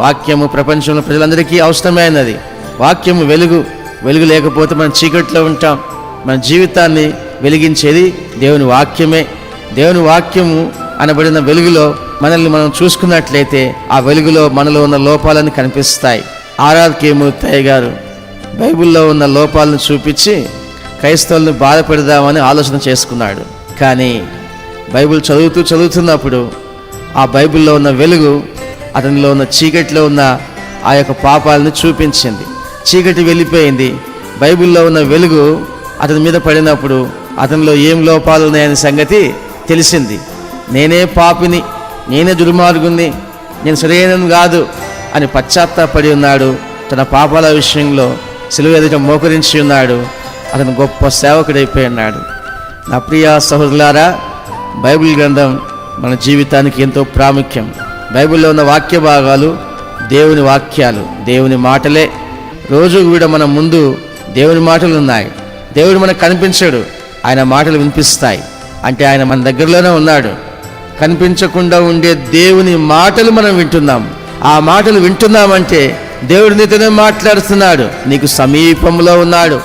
వాక్యము ప్రపంచంలో ప్రజలందరికీ అవసరమైనది. వాక్యము వెలుగు వెలుగు లేకపోతే మనం చీకట్లో ఉంటాం. మన జీవితాన్ని వెలిగించేది దేవుని వాక్యమే. దేవుని వాక్యము అనబడిన వెలుగులో మనల్ని మనం చూసుకున్నట్లయితే ఆ వెలుగులో మనలో ఉన్న లోపాలను కనిపిస్తాయి. ఆరాధకేమూర్తయ్య గారు బైబిల్లో ఉన్న లోపాలను చూపించి క్రైస్తవులను బాధపెడదామని ఆలోచన చేసుకున్నాడు. కానీ బైబిల్ చదువుతూ చదువుతున్నప్పుడు ఆ బైబిల్లో ఉన్న వెలుగు అతనిలో ఉన్న చీకటిలో ఉన్న ఆ యొక్క పాపాలను చూపించింది. చీకటి వెళ్ళిపోయింది. బైబిల్లో ఉన్న వెలుగు అతని మీద పడినప్పుడు అతనిలో ఏం లోపాలు ఉన్నాయనే సంగతి తెలిసింది. నేనే పాపిని నేనే దుర్మార్గుని నేను సరైనను కాదు అని పశ్చాత్తాపడి ఉన్నాడు. తన పాపాల విషయంలో సిలువ ఎదుట మోకరించి ఉన్నాడు. అతను గొప్ప సేవకుడైపోయి ఉన్నాడు. నా ప్రియ సహోదరులారా బైబిల్ గ్రంథం మన జీవితానికి ఎంతో ప్రాముఖ్యం. బైబిల్లో ఉన్న వాక్య భాగాలు దేవుని వాక్యాలు దేవుని మాటలే. రోజు కూడా మన ముందు దేవుని మాటలు ఉన్నాయి. దేవుడు మనకు కనిపించాడు. ఆయన మాటలు వినిపిస్తాయి. అంటే ఆయన మన దగ్గరలోనే ఉన్నాడు. కనిపించకుండా ఉండే దేవుని మాటలు మనం వింటున్నాం. ఆ మాటలు వింటున్నామంటే దేవుడు నీతోనే మాట్లాడుతున్నాడు. నీకు సమీపంలో ఉన్నాడు.